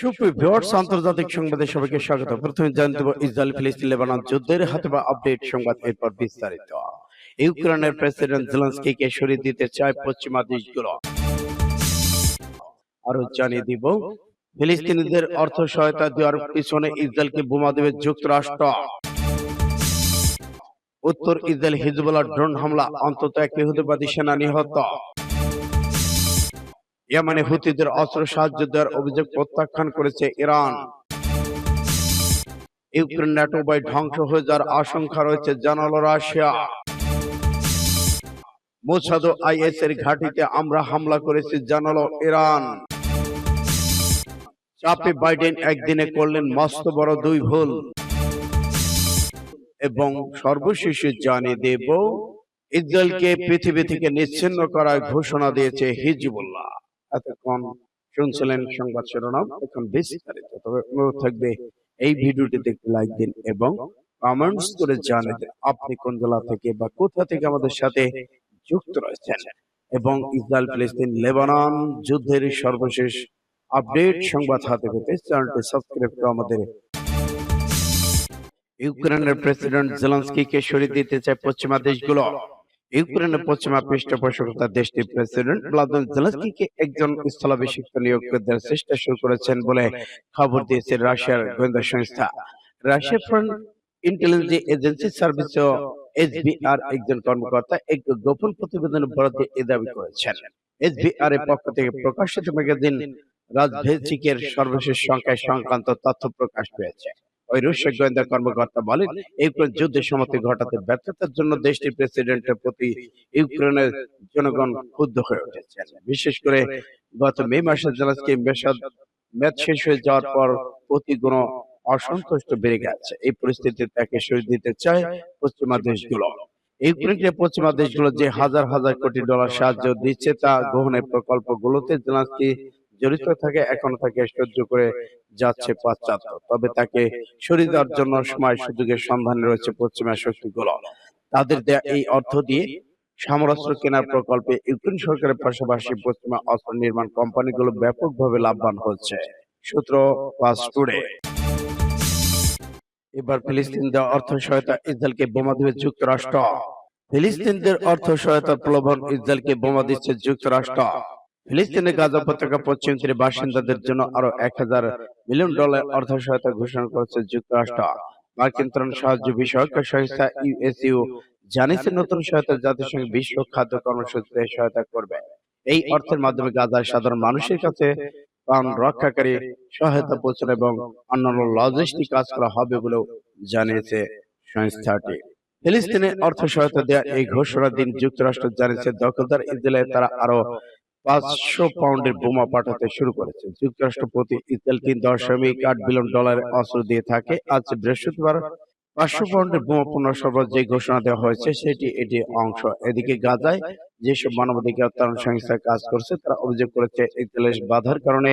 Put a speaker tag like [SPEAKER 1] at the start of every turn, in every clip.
[SPEAKER 1] সুপ্রিয় ভিউয়ার্স আন্তর্জাতিক সংবাদে সবাইকে স্বাগত প্রথমে জানতে দেব ইসরায়েল ফিলিস্তিন লেবানন যুদ্ধের হাতে বা আপডেট সংবাদ এরপর বিস্তারিত। ইউক্রেনের প্রেসিডেন্ট জেলেন্সকিকে সরিয়ে দিতে চায় পশ্চিমা দেশগুলো আরও জানিয়ে দিব ফিলিস্তিনিদের অর্থ সহায়তা দেওয়ার পিছনে ইসরায়েলকে বোমা দেবে যুক্তরাষ্ট্র। উত্তর ইসরায়েল হিজবুল্লাহ ড্রোন হামলা অন্তত এক ইহুদিবাদী সেনা নিহত। ইয়েমেনে হুতিদের অস্ত্র সাহায্য দেওয়ার অভিযোগ প্রত্যাখ্যান করেছে ইরান। ইউক্রেন ন্যাটো বাই ধ্বংস হয়ে যাওয়ার আশঙ্কা রয়েছে জানালো রাশিয়া। মোসাদো আইএস এর ঘাঁটিতে আমরা হামলা করেছি জানালো ইরান। চাপে বাইডেন একদিনে করলেন মস্ত বড় দুই ভুল। এবং সর্বশেষ জানিয়ে দেব, ইসরায়েলকে পৃথিবী থেকে নিচ্ছিন্ন করার ঘোষণা দিয়েছে হিজবুল্লাহ। এতক্ষণ শুনছিলেন সংবাদ শিরোনাম, এখন বিস্তারিত। তবে অনুরোধ থাকবে, এই ভিডিওটিতে একটি লাইক দিন এবং কমেন্টস করে দিন আপনি কোন জেলা থেকে বা কোথা থেকে আমাদের সাথে যুক্ত রয়েছেন? এবং ইসরায়েল ফিলিস্তিন, লেবানন যুদ্ধের সর্বশেষ আপডেট সংবাদ হাতে পেতে চ্যানেলটি সাবস্ক্রাইব করে আমাদের। ইউক্রেনের প্রেসিডেন্ট জেলেন্সকিকে সরিয়ে দিতে চায় পশ্চিমা দেশগুলো। ইউক্রেনের পশ্চিমা পৃষ্ঠপোষকতা দেশটির প্রেসিডেন্ট ভ্লাদিমির জেলেন্সকিকে একজন স্থলাভিষিক্ত নিয়োগ দেওয়ার চেষ্টা শুরু করেছেন বলে খবর দিয়েছে রাশিয়ার গোয়েন্দা সংস্থা। রাশিয়ার front intelligence agency service SBR একজন কর্মকর্তা এক গোপন প্রতিবেদনের বরাদ্দে এ দাবি করেছেন। এসবিআর এর পক্ষ থেকে প্রকাশিত ম্যাগাজিন রাজভেচিকের সর্বশেষ সংখ্যায় সংক্রান্ত তথ্য প্রকাশ পেয়েছে। ওই গোয়েন্দা কর্মকর্তা বলেন ইউক্রেন যুদ্ধের সমাপ্তি ঘটাতে ব্যর্থতার জন্য দেশটির প্রেসিডেন্টের প্রতি ইউক্রেনের জনগণ ক্ষুব্ধ হয়ে বিশেষ করে গত মে মাসে ম্যাচ শেষ হয়ে যাওয়ার পর প্রতি কোন অসন্তুষ্ট বেড়ে গেছে। এই পরিস্থিতিতে তাকে সরিয়ে দিতে চায় পশ্চিমা দেশগুলো। ইউক্রেনকে পশ্চিমা দেশগুলো যে হাজার হাজার কোটি ডলার সাহায্য দিচ্ছে তা গ্রহণের প্রকল্পগুলোতে জেলাসকি জড়িত থাকে এখনও তাকে সহ্য করে যাচ্ছে পাশ্চাত্য। তবে তাকে সরিয়ে দেওয়ার জন্য সময় সুযোগের সন্ধানে রয়েছে পশ্চিমা শক্তিগুলো তাদের দেয়া এই অর্থ দিয়ে সমরাস্ত্র কেনার প্রকল্পে ইউক্রেন সরকারের পাশাপাশি পশ্চিমা অস্ত্র নির্মাণ কোম্পানিগুলো ব্যাপকভাবে লাভবান হচ্ছে। সূত্র পাস টুডে এবার ফিলিস্তিন দেওয়া অর্থ সহায়তা ইসরায়েলকে বোমা দেবে যুক্তরাষ্ট্র। ফিলিস্তিনদের অর্থ সহায়তা প্রলোভন ইসরায়েলকে বোমা দিচ্ছে যুক্তরাষ্ট্র। ফিলিস্তিনের গাজা উপত্যকা পশ্চিম তীরে বাসিন্দাদের জন্য আরও এক হাজার মিলিয়ন ডলার অর্থ সহায়তা ঘোষণা করেছে যুক্তরাষ্ট্র। মার্কিন ত্রাণ সাহায্য বিষয়ক সংস্থা ইউএসইউ জানিয়েছে নতুন সহায়তা জাতিসংঘ বিশ্ব খাদ্য কর্মসূচিতে সহায়তা করবে। এই অর্থের মাধ্যমে গাজার সাধারণ মানুষের কাছে প্রাণ রক্ষাকারী সহায়তা পৌঁছানো এবং অন্যান্য লজিস্টিক কাজ করা হবে বলেও জানিয়েছে সংস্থাটি। ফিলিস্তিনে অর্থ সহায়তা দেওয়া এই ঘোষণা দিন যুক্তরাষ্ট্র জানিয়েছে দখলদার ইসরায়েলে তারা আরও পাঁচশো পাউন্ডের বোমা পাঠাতে শুরু করেছে যুক্তরাষ্ট্র প্রতি ইসরায়েল তিন দশমিক আট বিলিয়ন ডলারের অস্ত্র দিয়ে থাকে। আজ বৃহস্পতিবার পাঁচশো পাউন্ডের বোমা পণ্য সরবরাহ যে ঘোষণা দেওয়া হয়েছে, সেটি এটি অংশ। এদিকে গাজায় যেসব মানবাধিকার ত্রাণ সংস্থা কাজ করছে, তারা অভিযোগ করেছে ইসরায়েলের বাধার কারণে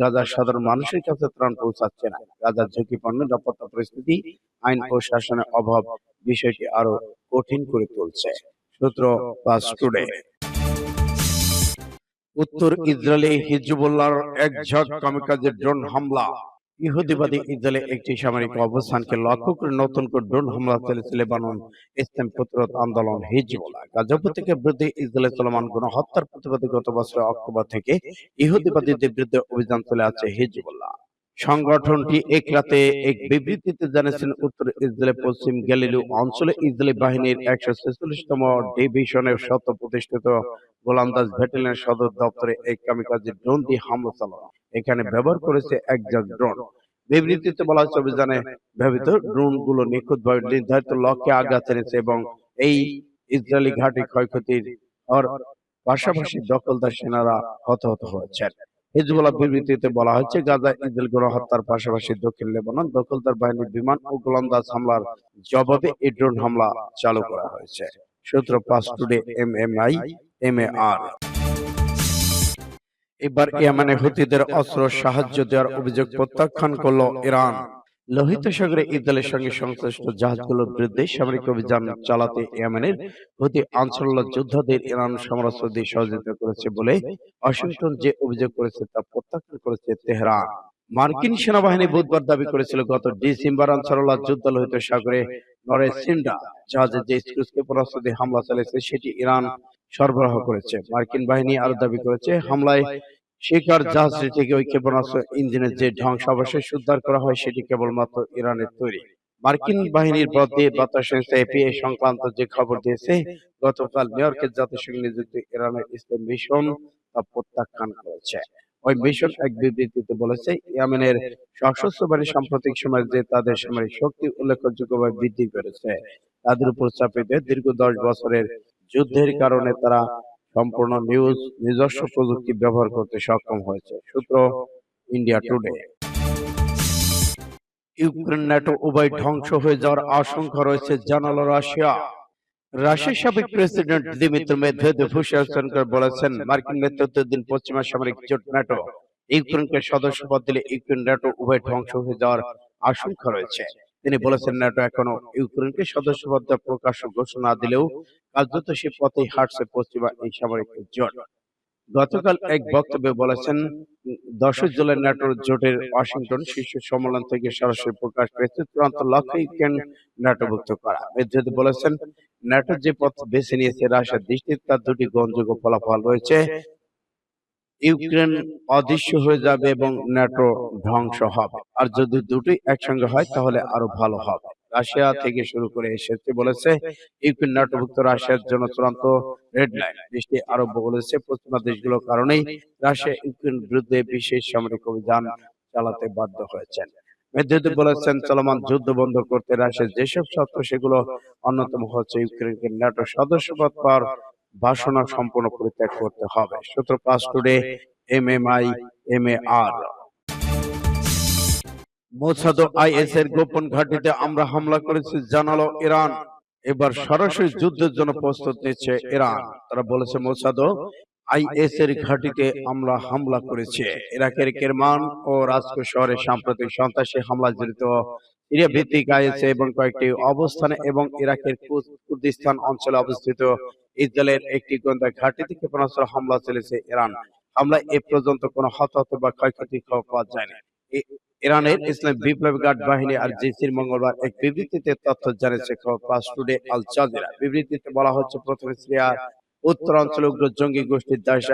[SPEAKER 1] গাজার সাধারণ মানুষের কাছে ত্রাণ পৌঁছাচ্ছে না। গাজার ঝুঁকিপূর্ণ নিরাপত্তা পরিস্থিতি, আইন ও শাসনের অভাব বিষয়টি আরও কঠিন করে তুলছে। সূত্র পাস টুডে। উত্তর ইসরায়েলে হিজবুল্লাহর এক ঝক কামিকাজের ড্রোন হামলা। ইহুদিবাদী ইসরায়েলে একটি সামরিক অবস্থানকে লক্ষ্য করে নতুন করে ড্রোন হামলা চলেছে লেবানন। ইসলাম প্রতিরোধ আন্দোলন হিজবুল্লাহ। গাজা উপত্যকার বিরুদ্ধে ইসরায়েলের চলমান গণহত্যার প্রতিবাদে গত বছরের অক্টোবর থেকে ইহুদিবাদীদের বিরুদ্ধে অভিযান চলে আছে হিজবুল্লাহ। সংগঠনটি এক রাতে এক বিবৃতিতে জানিয়েছেন, উত্তর ইসরায়েলের পশ্চিম গ্যালিলিও অঞ্চলে ইসরায়েলি বাহিনীর একশো ছেচল্লিশতম ডিভিশনের শত প্রতিষ্ঠিত গোলান্দাজ ব্যাটালিয়নের সদর দপ্তরে এক কামিকাজে ড্রোন দিয়ে হামলা চালানো এখানে ব্যবহার করেছে একজন ড্রোন। বিবৃতিতে বলা হচ্ছে অভিযানে ব্যবহৃত ড্রোনগুলো নিখুঁতভাবে নির্ধারিত লক্ষ্যে আঘাত এনেছে এবং এই ইসরায়েলি ঘাঁটি ক্ষয়ক্ষতির পাশাপাশি দখলদার সেনারা হতাহত হয়েছেন। হিজবুল্লাহ বিবৃতিতে বলা হয়েছে, গাজা ইসরায়েল গণহত্যার পাশাপাশি দক্ষিণ লেবানন দখলদার বাহিনীর বিমান ও গোলন্দাজ হামলার জবাবে এই ড্রোন হামলা চালু করা হয়েছে। সূত্র Pars Today M M I M A R এবার ইয়ামানে হুতিদের অস্ত্র সাহায্য দেওয়ার অভিযোগ প্রত্যাখ্যান করল ইরান। লোহিত সাগরে ইসরায়েলের সঙ্গে সংশ্লিষ্ট জাহাজগুলোর বিরুদ্ধে সামরিক অভিযান চালাতে ইয়েমেনের প্রতি আনসারুল্লাহ যোদ্ধাদের ইরান সমরাস্ত্র দিয়ে সহযোগিতা করেছে বলে ওয়াশিংটন যে অভিযোগ করেছে তা প্রত্যাখ্যান করেছে তেহরান। মার্কিন সেনাবাহিনী বুধবার দাবি করেছিল গত ডিসেম্বর আনসারুল্লাহ যুদ্ধলোহিত সাগরে নরে সিন্ডা জাহাজে যে স্ক্রুজ ক্ষেপণাস্ত্র দিয়ে হামলা চালিয়েছে সেটি ইরান সরবরাহ করেছে। মার্কিন বাহিনী আরও দাবি করেছে হামলায় শিকার জাহাজটি থেকে ওই ক্ষেপণাস্ত্র ইঞ্জিনের যে ধ্বংসাবশেষ উদ্ধার করা হয় সেটি কেবলমাত্র ইরানের তৈরি। মার্কিন বাহিনীর মধ্যে বার্তা সংস্থা এপি এ সংক্রান্ত যে খবর দিয়েছে গতকাল নিউ ইয়র্কের জাতিসংঘ নিযুক্ত ইরানের ইসলাম মিশন তা প্রত্যাখ্যান করেছে। ওই মিশন এক বিবৃতিতে বলেছে ইয়েমেনের সশস্ত্র বাহিনী সাম্প্রতিক সময়ে যে তাদের সামরিক শক্তি উল্লেখযোগ্যভাবে বৃদ্ধি করেছে তাদের উপর দিয়ে দীর্ঘ দশ বছরের যুদ্ধের কারণে তারা সম্পূর্ণ নিউজ, নিজস্ব প্রযুক্তি ব্যবহার করতে সক্ষম হয়েছে। সূত্র ইন্ডিয়া টুডে। ইউক্রেন ন্যাটো উভয় ধ্বংস হয়ে যাওয়ার আশঙ্কা রয়েছে জানালো রাশিয়া। রাশিয়ার সাবেক প্রেসিডেন্ট দিমিত্র মেদভেদেভ হুশিয়ার বলেছেন, মার্কিন নেতৃত্বাধীন পশ্চিমা সামরিক জোট ন্যাটো, ইউক্রেনকে সদস্যপদ দিলে ইউক্রেন ন্যাটো উভয় ধ্বংস হয়ে যাওয়ার আশঙ্কা রয়েছে। তিনি বলেছেন ন্যাটো এখনও ইউক্রেনকে সদস্যপদ প্রকাশ্য ঘোষণা দিলেও কার্যত সে পথেই হাঁটছে পশ্চিমা এই সামরিক জোট। গতকাল এক বক্তব্যে বলেছেন দশই জুলাই ন্যাটোর জোটের ওয়াশিংটন শীর্ষ সম্মেলন থেকে সরাসরি প্রকাশ পেয়েছে, চূড়ান্ত লক্ষ্য ইউক্রেন ন্যাটোভুক্ত করা? মেদভেদেভ বলেছেন, ন্যাটো যে পথ বেছে নিয়েছে রাশিয়ার দৃষ্টিতে তার দুটি গ্রহণযোগ্য ফলাফল রয়েছে। ইউক্রেন অদৃশ্য হয়ে যাবে এবং ন্যাটো ধ্বংস হবে। আর যদি দুটোই একসঙ্গে হয় তাহলে আরও ভালো হবে। রাশিয়া থেকে শুরু করে এসেছে বলেছে ইউক্রেন ন্যাটোভুক্ত রাশিয়ার জন্য চূড়ান্ত রেড লাইন দেশটি আরও বলেছে পশ্চিমা দেশগুলোর কারণেই রাশিয়া ইউক্রেন বিরুদ্ধে বিশেষ সামরিক অভিযান চালাতে বাধ্য হয়েছেন। মেদভেদেব বলেছেন চলমান যুদ্ধ বন্ধ করতে রাশিয়ার যেসব শর্ত সেগুলো অন্যতম হচ্ছে ইউক্রেনকে ন্যাটো সদস্যপদ পাওয়ার বাসনা সম্পূর্ণ পরিত্যাগ করতে হবে। সূত্র Pars Today M M I M A R. Mossad IS এর গোপন ঘাঁটিতে আমরা হামলা করেছি। জানালো ইরান। এবার সরাসরি যুদ্ধের জন্য প্রস্তুত নিচ্ছে ইরান। তারা বলেছে মোসাদ আইএস এর ঘাঁটিতে আমরা হামলা করেছি। ইরাকের কেরমান ও রাজকো শহরে সাম্প্রতিক সন্ত্রাসী হামলা জড়িত সিরিয়া ভিত্তিক আইএস এবং কয়েকটি অবস্থানে এবং ইরাকের কুর্দ- কুর্দিস্তান অঞ্চলে অবস্থিত ইসরায়েলের একটি গোয়েন্দা ঘাঁটিতে ক্ষেপণাস্ত্র হামলা চলেছে ইরান। হামলায় এ পর্যন্ত কোনো হতাহত বা ক্ষয়ক্ষতির খবর পাওয়া যায়নি। ইরানের ইসলাম বিপ্লবী গার্ড বাহিনী আর জিসির মঙ্গলবার এক বিবৃতিতে তথ্য জানিয়েছে খবর পাস টুডে আল জাজিরা। বিবৃতিতে বলা হচ্ছে প্রথমে সিরিয়ার উত্তরাঞ্চলে উগ্র জঙ্গি গোষ্ঠীর দাস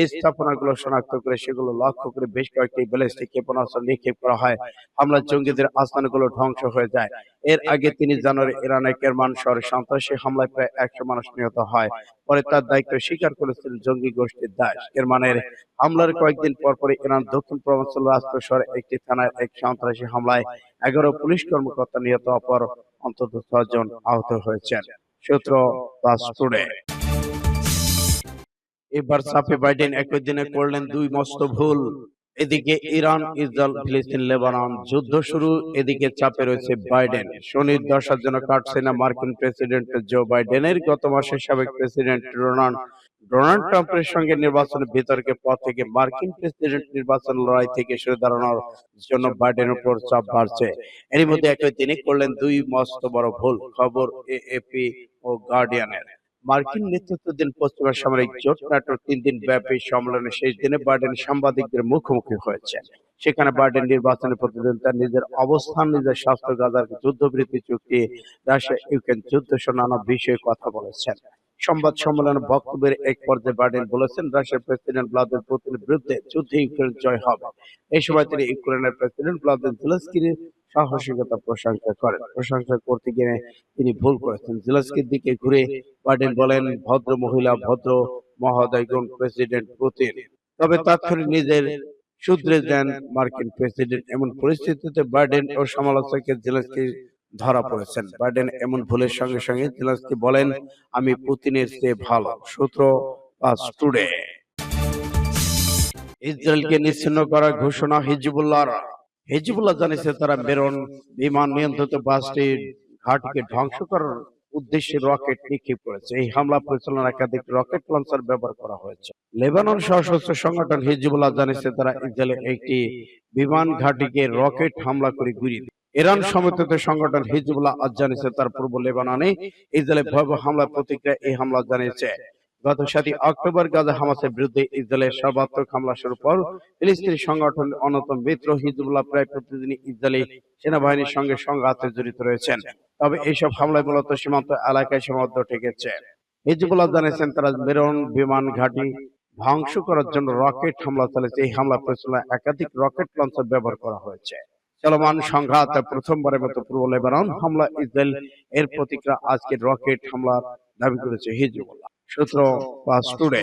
[SPEAKER 1] এই স্থাপনাগুলো শনাক্ত করে সেগুলো লক্ষ্য করে বেশ কয়েকটি ব্যালিস্টিক ক্ষেপণাস্ত্র নিক্ষেপ করা হয়। হামলা জঙ্গিদের আস্তানাগুলো ধ্বংস হয়ে যায়। এর আগে তিনি জানুয়ারি ইরানের কেরমান শহরে সন্ত্রাসী হামলায় প্রায় একশো মানুষ নিহত হয়। পরে তার দায়িত্ব স্বীকার করেছিলেন জঙ্গি গোষ্ঠীর দাস। কেরমানের হামলার কয়েকদিন পর পরে ইরান দক্ষিণ পূর্বাঞ্চল রাষ্ট্র শহরে একটি থানায় এক সন্ত্রাসী হামলায় এগারো পুলিশ কর্মকর্তা নিহত অপর অন্তত ছজন আহত হয়েছেন। সূত্র পাস টুডে এবার সাফে বাইডেন একই দিনে করলেন দুই মস্ত ভুল। এদিকে ইরান, ইসরায়েল, ফিলিস্তিন, লেবানন, যুদ্ধ শুরু। এদিকে চাপে রয়েছে বাইডেন। শনির দশার জন্য কাটছে না মার্কিন প্রেসিডেন্ট জো বাইডেনের। গত মাসে সাবেক প্রেসিডেন্ট ডোনাল্ড ডোনাল্ড ট্রাম্পের সঙ্গে নির্বাচনের বিতর্কের পর থেকে মার্কিন প্রেসিডেন্ট নির্বাচন লড়াই থেকে সরে দাঁড়ানোর জন্য বাইডেনের উপর চাপ বাড়ছে। এরই মধ্যে একই তিনি করলেন দুই মস্ত বড় ভুল। খবর এএপি ও গার্ডিয়ানের মার্কিন নেতৃত্বাধীন পশ্চিমা সামরিক জোট ন্যাটোর তিন দিন ব্যাপী সম্মেলনের শেষ দিনে বাইডেন সাংবাদিকদের মুখোমুখি হয়েছে। সেখানে বাইডেন নির্বাচনের প্রতিদিন তার নিজের অবস্থান, নিজের স্বাস্থ্য, গাজার যুদ্ধবৃত্তি চুক্তি, রাশিয়া, ইউক্রেন যুদ্ধ সহ নানা বিষয়ে কথা বলেছেন। সংবাদ সম্মেলনে বক্তব্যের এক পর্যায়ে বাইডেন বলেছেন, রাশিয়ার প্রেসিডেন্ট ভ্লাদিমির পুতিনের বিরুদ্ধে যুদ্ধে ইউক্রেন জয় হবে। এই সময় তিনি ইউক্রেনের প্রেসিডেন্ট ভ্লাদিমির জেলেনস্কির সাহসিকতা প্রশংসা করেন। প্রশংসা করতে গিয়ে তিনি ভুল করেছেন। জেলেনস্কির দিকে ঘুরে বাইডেন বলেন, ভদ্র মহিলা, ভদ্র মহোদয়গণ, প্রেসিডেন্ট পুতিন। তবে তাৎক্ষণিক নিজের শুধরে দেন মার্কিন প্রেসিডেন্ট। এমন পরিস্থিতিতে বাইডেন ও সমালোচকের জেলেন্সকি ধরা পড়েছেন। বাইডেন এমন ভুলের সঙ্গে সঙ্গে জেলেন্সকি বলেন, আমি পুতিনের চেয়ে ভালো সূত্র পাঁচ টুডে ইসরায়েলকে নিচ্ছিন্ন করার ঘোষণা হিজবুল্লাহর। হিজবুল্লাহ জানিয়েছে তারা মেরন বিমান নিয়ন্ত্রিত বাসটির ঘাটকে ধ্বংস করার উদ্দেশ্যে রকেট নিক্ষেপ করেছে। এই হামলা পরিচালনার একাধিক রকেট লঞ্চার ব্যবহার করা হয়েছে। লেবানন সশস্ত্র সংগঠন হিজবুল্লাহ জানিয়েছে তারা ইসরায়েলের একটি বিমান ঘাটিকে রকেট হামলা করে দিয়েছে। ইরান সমর্থিত সংগঠন হিজবুল্লাহ আজ জানিয়েছে তার পূর্ব লেবাননে ইসরায়েলের ভয়াবহ হামলার প্রতিক্রিয়া এই হামলা জানিয়েছে। গত সাতই অক্টোবর গাজা হামাসের বিরুদ্ধে ইসরায়েলের সর্বাত্মক হামলা শুরুর পর ফিলিস্তিনি সংগঠন অন্যতম মিত্র হিজবুল্লাহ প্রায় প্রতিদিনই ইসরায়েলি সেনাবাহিনীর সঙ্গে সংঘাতে জড়িত রয়েছেন। তবে এইসব হামলায় মূলত সীমান্ত এলাকায় সীমাবদ্ধ ঠেকেছে হিজবুল্লাহ জানিয়েছেন তারা মেরন বিমান ঘাঁটি ধ্বংস করার জন্য রকেট হামলা চালিয়েছে। এই হামলা পরিচালনায় একাধিক রকেট লঞ্চার ব্যবহার করা হয়েছে। চলমান সংঘাত প্রথমবারের মতো পূর্ব লেবানন হামলা ইসরায়েল এর প্রতিক্রিয়া আজকে রকেট হামলা দাবি করেছে হিজবুল্লাহ। সূত্র পাস টুডে